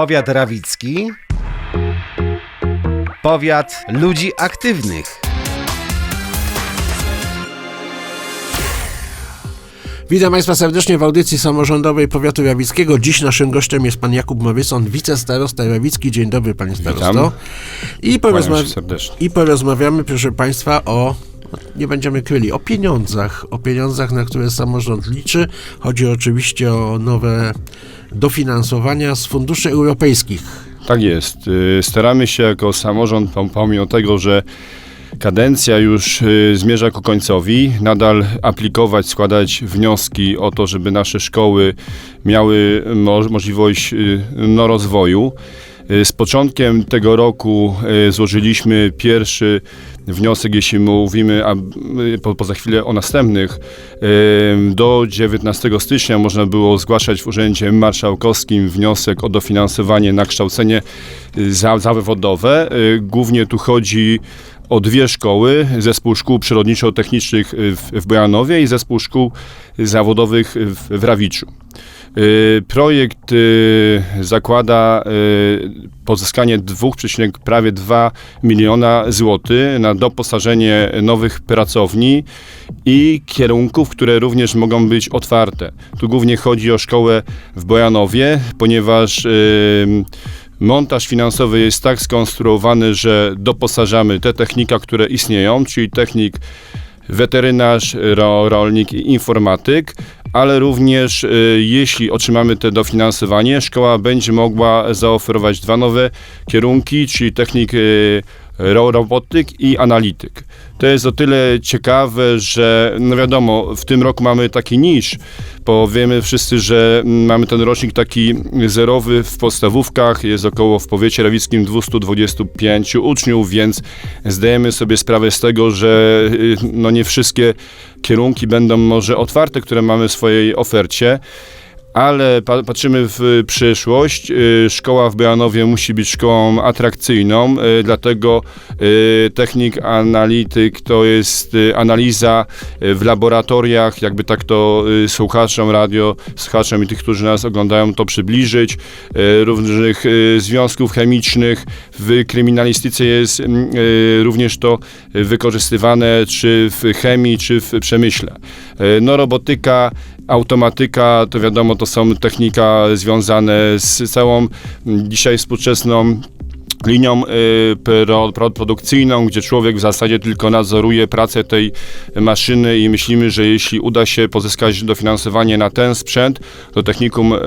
Powiat rawicki. Powiat ludzi aktywnych. Witam Państwa serdecznie w audycji samorządowej Powiatu Rawickiego. Dziś naszym gościem jest Pan Jakub Moryson, wicestarosta Rawicki. Dzień dobry Panie Starosto. I, porozma-. I porozmawiamy, proszę Państwa, o, nie będziemy kryli, o pieniądzach. O pieniądzach, na które samorząd liczy. Chodzi oczywiście o nowe dofinansowania z funduszy europejskich. Tak jest. Y, Staramy się jako samorząd, pom- pomimo tego, że kadencja już y, zmierza ku końcowi, nadal aplikować, składać wnioski o to, żeby nasze szkoły miały mo- możliwość y, no, rozwoju. Y, Z początkiem tego roku y, złożyliśmy pierwszy wniosek, jeśli mówimy a, y, po, poza chwilę o następnych. Do 19 stycznia można było zgłaszać w Urzędzie Marszałkowskim wniosek o dofinansowanie na kształcenie za, zawodowe. Głównie tu chodzi o dwie szkoły, zespół szkół przyrodniczo-technicznych w, Bojanowie i zespół szkół zawodowych w Rawiczu. Y, Projekt y, zakłada y, pozyskanie 2, prawie 2 miliona złotych na doposażenie nowych pracowni i kierunków, które również mogą być otwarte. Tu głównie chodzi o szkołę w Bojanowie, ponieważ montaż finansowy jest tak skonstruowany, że doposażamy te technika, które istnieją, czyli technik weterynarz, ro, rolnik i informatyk, ale również y, jeśli otrzymamy te dofinansowanie, szkoła będzie mogła zaoferować dwa nowe kierunki, czyli technik y, robotyk i analityk. To jest o tyle ciekawe, że no wiadomo, w tym roku mamy taki niż, bo wiemy wszyscy, że mamy ten rocznik taki zerowy w podstawówkach, jest około w powiecie rawickim 225 uczniów, więc zdajemy sobie sprawę z tego, że y, no nie wszystkie kierunki będą może otwarte, które mamy w swojej ofercie. Ale pa- patrzymy w przyszłość. Y, Szkoła w Bojanowie musi być szkołą atrakcyjną, y, dlatego y, technik analityk to jest y, analiza y, w laboratoriach, jakby tak to y, słuchaczom radio, słuchaczom i tych, którzy nas oglądają, to przybliżyć. y, Różnych y, związków chemicznych. W kryminalistyce jest mm, y, również to wykorzystywane czy w chemii, czy w przemyśle. Y, No robotyka, automatyka, to wiadomo, to są technika związane z całą dzisiaj współczesną linią y, pro, pro, produkcyjną, gdzie człowiek w zasadzie tylko nadzoruje pracę tej maszyny i myślimy, że jeśli uda się pozyskać dofinansowanie na ten sprzęt, to technikum y,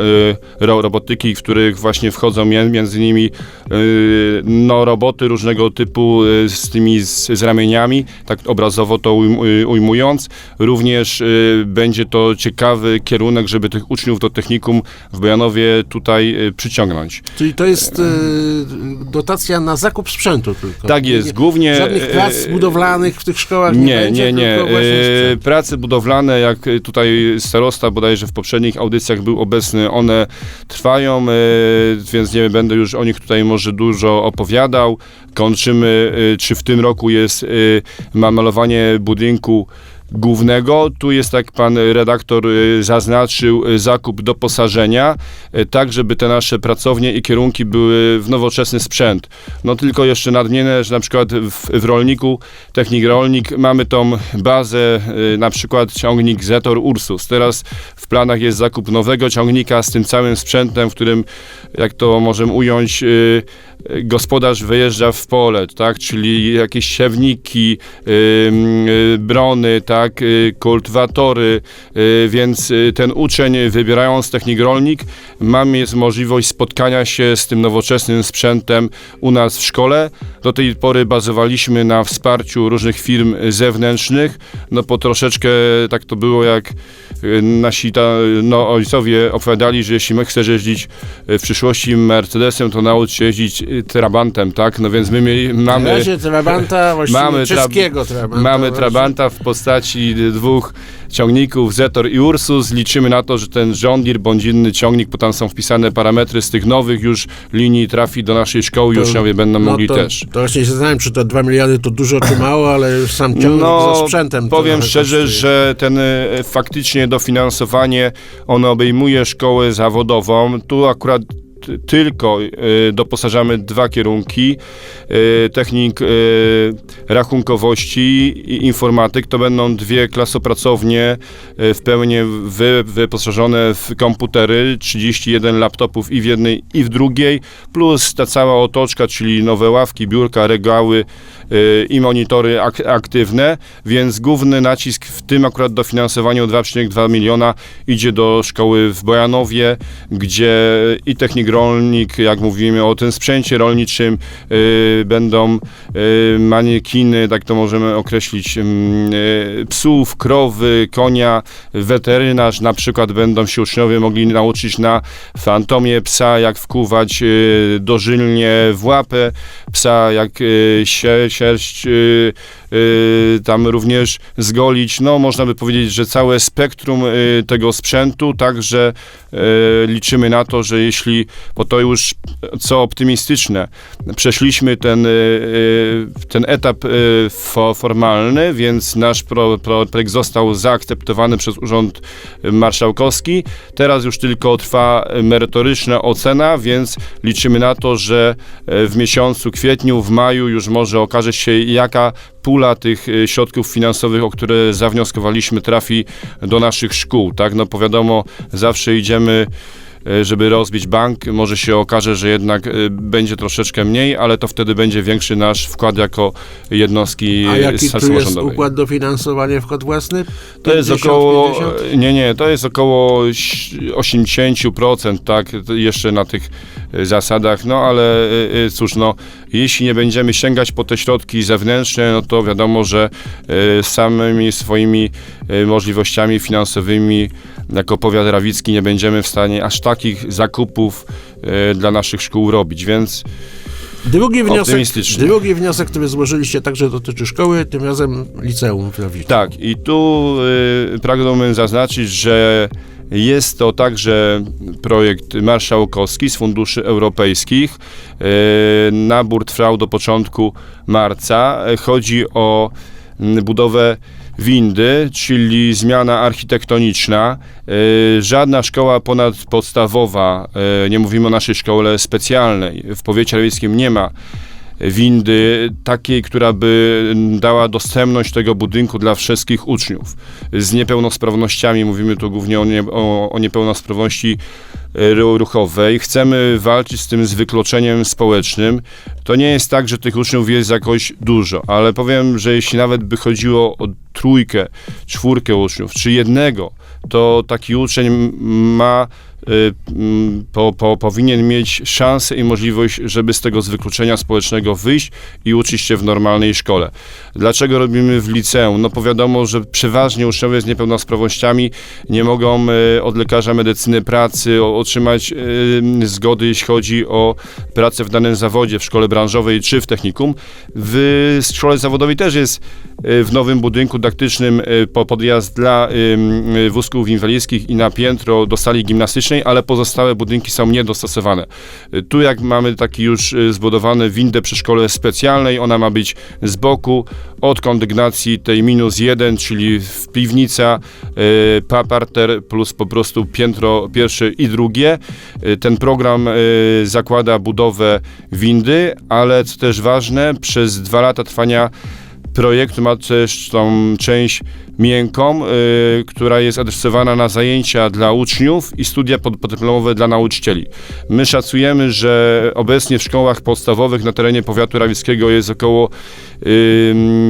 ro, robotyki, w których właśnie wchodzą między innymi y, no, roboty różnego typu z tymi z, z ramieniami, tak obrazowo to ujm, ujmując. Również będzie to ciekawy kierunek, żeby tych uczniów do technikum w Bojanowie tutaj przyciągnąć. Czyli to jest e, dotacja na zakup sprzętu tylko. Tak jest, Nie- głównie... Żadnych prac e, budowlanych w tych szkołach nie, Nie, będzie, nie, nie. E. Prace budowlane, jak tutaj starosta bodajże w poprzednich audycjach był obecny, one trwają, e, więc nie będę już o nich tutaj może dużo opowiadał. Kończymy, e, czy w tym roku jest e, ma- malowanie budynku głównego. Tu jest, jak pan redaktor y, zaznaczył, y, zakup doposażenia, y, tak żeby te nasze pracownie i kierunki były w nowoczesny sprzęt. No tylko jeszcze nadmienię, że na przykład w, w rolniku, technik rolnik, mamy tą bazę, na przykład ciągnik Zetor Ursus. Teraz w planach jest zakup nowego ciągnika z tym całym sprzętem, w którym, jak to możemy ująć, gospodarz wyjeżdża w pole, tak, czyli jakieś siewniki, y, brony, tak, y, kultywatory, y, więc ten uczeń wybierając technik rolnik, mam jest możliwość spotkania się z tym nowoczesnym sprzętem u nas w szkole. Do tej pory bazowaliśmy na wsparciu różnych firm zewnętrznych, no po troszeczkę tak to było jak nasi ta, no, ojcowie opowiadali, że jeśli my chcesz jeździć y, w przyszłości Mercedesem, to naucz się jeździć y, Trabantem, tak? No więc my mieli, mamy... razie Trabanta, właściwie Mamy czeskiego Trabanta. Mamy. Trabanta w postaci dwóch ciągników Zetor i Ursus. Liczymy na to, że ten John Deere bądź inny ciągnik, bo tam są wpisane parametry z tych nowych już linii trafi do naszej szkoły i To- uczniowie będą no mogli to, też. To właśnie się zastanawiam, czy to 2 miliony to dużo czy mało, ale już sam ciągnik No, ze sprzętem. powiem szczerze, kosztuje. że ten e, faktycznie dofinansowanie, ono obejmuje szkołę zawodową. Tu akurat tylko y, doposażamy dwa kierunki, y, technik y, rachunkowości i informatyk. To będą dwie klasopracownie w pełni wy, wyposażone w komputery, 31 laptopów i w jednej i w drugiej, plus ta cała otoczka, czyli nowe ławki, biurka, regały i monitory ak- aktywne, więc główny nacisk w tym akurat dofinansowaniu 2,2 miliona idzie do szkoły w Bojanowie, gdzie i technik rolnik, jak mówimy o tym sprzęcie rolniczym, y, będą y, maniekiny, tak to możemy określić, ym, y, psów, krowy, konia, weterynarz, na przykład będą się uczniowie mogli nauczyć na fantomie psa, jak wkuwać dożylnie w łapę psa, jak y, sie, sierść y, tam również zgolić. No, można by powiedzieć, że całe spektrum y, tego sprzętu, także y, liczymy na to, że jeśli, bo to już co optymistyczne, przeszliśmy ten, y, y, ten etap y, fo, formalny, więc nasz pro, pro, projekt został zaakceptowany przez Urząd Marszałkowski. Teraz już tylko trwa merytoryczna ocena, więc liczymy na to, że w miesiącu kwietniu, w maju już może okaże się, jaka pula tych e, środków finansowych, o które zawnioskowaliśmy, trafi do naszych szkół. Tak, no bo wiadomo, zawsze idziemy żeby rozbić bank, może się okaże, że jednak e, będzie troszeczkę mniej, ale to wtedy będzie większy nasz wkład jako jednostki A jaki tu jest układ dofinansowania wkład własny? To jest 50, około, 50? nie, nie, to jest około ś- 80%, tak, jeszcze na tych y, zasadach, no ale cóż, no, jeśli nie będziemy sięgać po te środki zewnętrzne, no to wiadomo, że samymi swoimi możliwościami finansowymi jako powiat rawicki nie będziemy w stanie aż takich zakupów y, dla naszych szkół robić, więc Drugi wniosek, drugi wniosek, który złożyliście także dotyczy szkoły, tym razem liceum w Rawiczu. Tak, i tu y, pragnąłbym zaznaczyć, że jest to także projekt marszałkowski z funduszy europejskich. Y, nabór trwał do początku marca. Chodzi o budowę windy, czyli zmiana architektoniczna. Y, Żadna szkoła ponadpodstawowa, y, nie mówimy o naszej szkole specjalnej, w powiecie rawickim nie ma windy takiej, która by dała dostępność tego budynku dla wszystkich uczniów z niepełnosprawnościami. Mówimy tu głównie o, nie, o, o niepełnosprawności e, ru- ruchowej. Chcemy walczyć z tym z wykluczeniem społecznym. To nie jest tak, że tych uczniów jest jakoś dużo, ale powiem, że jeśli nawet by chodziło o trójkę, czwórkę uczniów, czy jednego, to taki uczeń ma po, po, powinien mieć szansę i możliwość, żeby z tego wykluczenia społecznego wyjść i uczyć się w normalnej szkole. Dlaczego robimy w liceum? No bo wiadomo, że przeważnie uczniowie z niepełnosprawnościami nie mogą y, od lekarza medycyny pracy otrzymać y, zgody, jeśli chodzi o pracę w danym zawodzie, w szkole branżowej czy w technikum. W szkole zawodowej też jest y, w nowym budynku dydaktycznym y, po podjazd dla y, wózków inwalidzkich i na piętro do sali gimnastycznej, ale pozostałe budynki są niedostosowane. Y, Tu jak mamy taki już y, zbudowany windę przy szkole specjalnej, ona ma być z boku od kondygnacji tej minus jeden, czyli w piwnica, y, pa- parter plus po prostu piętro pierwsze i drugie. Y, Ten program y, zakłada budowę windy, ale co też ważne, przez dwa lata trwania projekt ma też tą część miękką, y, która jest adresowana na zajęcia dla uczniów i studia pod, podyplomowe dla nauczycieli. My szacujemy, że obecnie w szkołach podstawowych na terenie powiatu rawickiego jest około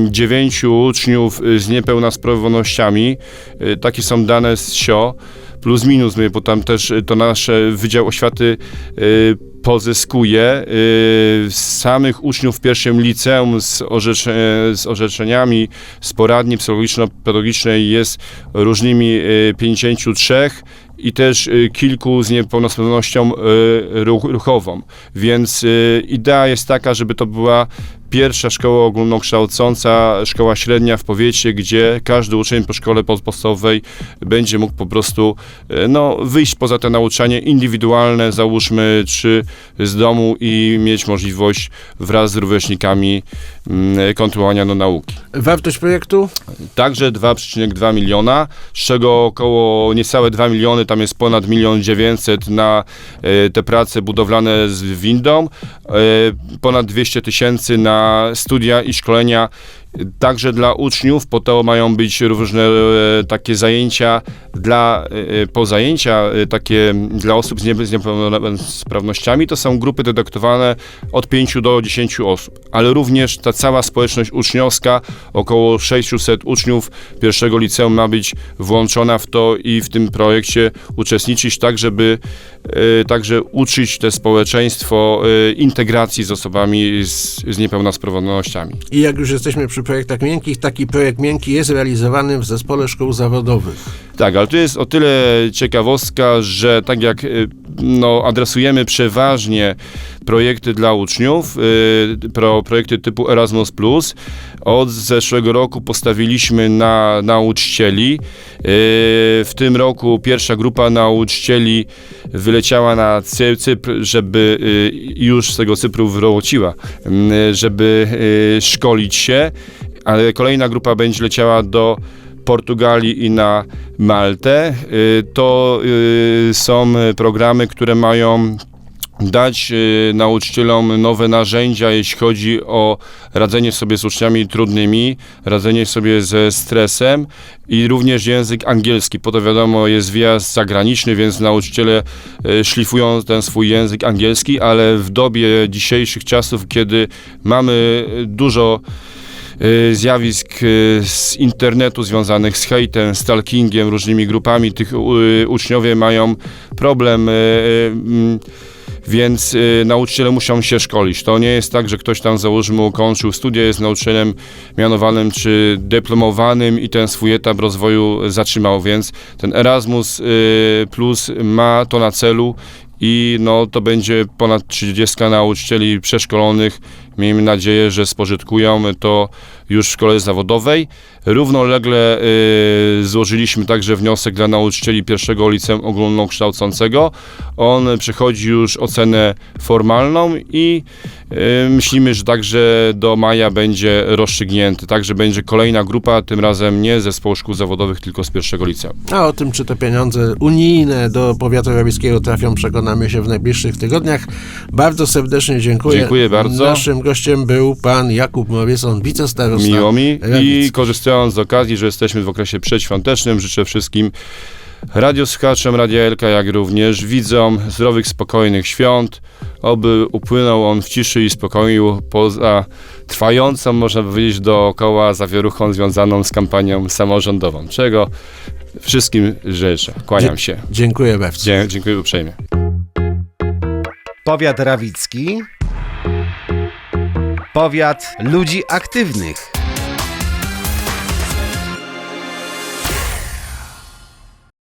9 uczniów z niepełnosprawnościami. Y, takie są dane z SIO plus minus, bo tam też to nasz Wydział Oświaty y, pozyskuje y, z samych uczniów w pierwszym liceum z, orzecze, z orzeczeniami z poradni psychologiczno-pedagogicznej jest różnymi y, 53 i też y, kilku z niepełnosprawnością y, ruch, ruchową. Więc y, idea jest taka, żeby to była pierwsza szkoła ogólnokształcąca, szkoła średnia w powiecie, gdzie każdy uczeń po szkole podstawowej będzie mógł po prostu e, no, wyjść poza te nauczanie indywidualne, załóżmy, czy z domu i mieć możliwość wraz z rówieśnikami mm, kontynuowania no, nauki. Wartość projektu? Także 2,2 miliona, z czego około niecałe 2 miliony, tam jest ponad 1 900 na e, te prace budowlane z windą, e, ponad 200 tysięcy na studia i szkolenia Także dla uczniów, po to mają być różne e, takie zajęcia dla, e, e, takie dla osób z, z niepełnosprawnościami, to są grupy detektowane od 5 do 10 osób, ale również ta cała społeczność uczniowska, około 600 uczniów pierwszego liceum ma być włączona w to i w tym projekcie uczestniczyć tak, żeby także uczyć te społeczeństwo integracji z osobami z, z niepełnosprawnościami. I jak już jesteśmy przy projektach miękkich, taki projekt miękki jest realizowany w Zespole Szkół Zawodowych. Tak, ale to jest o tyle ciekawostka, że tak jak y, no, adresujemy przeważnie projekty dla uczniów, y, pro, projekty typu Erasmus, od zeszłego roku postawiliśmy na nauczycieli. Y, W tym roku pierwsza grupa nauczycieli wyleciała na Cy- Cypr, żeby już z tego Cypru wróciła, y, żeby szkolić się, ale kolejna grupa będzie leciała do Portugalii i na Maltę. Y, To y, są programy, które mają dać y, nauczycielom nowe narzędzia, jeśli chodzi o radzenie sobie z uczniami trudnymi, radzenie sobie ze stresem i również język angielski. Po to wiadomo jest wyjazd zagraniczny, więc nauczyciele szlifują ten swój język angielski, ale w dobie dzisiejszych czasów, kiedy mamy dużo zjawisk y, z internetu związanych z hejtem, stalkingiem, różnymi grupami. Tych y, uczniowie mają problem, y, y, mm, więc y, nauczyciele muszą się szkolić. To nie jest tak, że ktoś tam załóżmy ukończył studia, jest nauczycielem mianowanym czy dyplomowanym i ten swój etap rozwoju zatrzymał, więc ten Erasmus y, Plus ma to na celu i no, to będzie ponad 30 nauczycieli przeszkolonych. Miejmy nadzieję, że spożytkują to już w szkole zawodowej. Równolegle y, złożyliśmy także wniosek dla nauczycieli pierwszego liceum ogólnokształcącego. On przechodzi już ocenę formalną i y, myślimy, że także do maja będzie rozstrzygnięty. Także będzie kolejna grupa, tym razem nie ze zespołu szkół zawodowych, tylko z pierwszego liceum. A o tym, czy te pieniądze unijne do powiatu rawickiego trafią, przekonamy się w najbliższych tygodniach. Bardzo serdecznie dziękuję. Dziękuję bardzo. Naszym gościem był pan Jakub Morrison, wicestarosta Miło mi i korzystając z okazji, że jesteśmy w okresie przedświątecznym, życzę wszystkim radiosłuchaczom Radia Elka, jak również widzom zdrowych, spokojnych świąt, oby upłynął on w ciszy i spokoju poza trwającą, można powiedzieć, dookoła zawieruchą związaną z kampanią samorządową, czego wszystkim życzę. Kłaniam się. Dziękuję bardzo. Dzie- dziękuję uprzejmie. Powiat rawicki. Powiat ludzi aktywnych.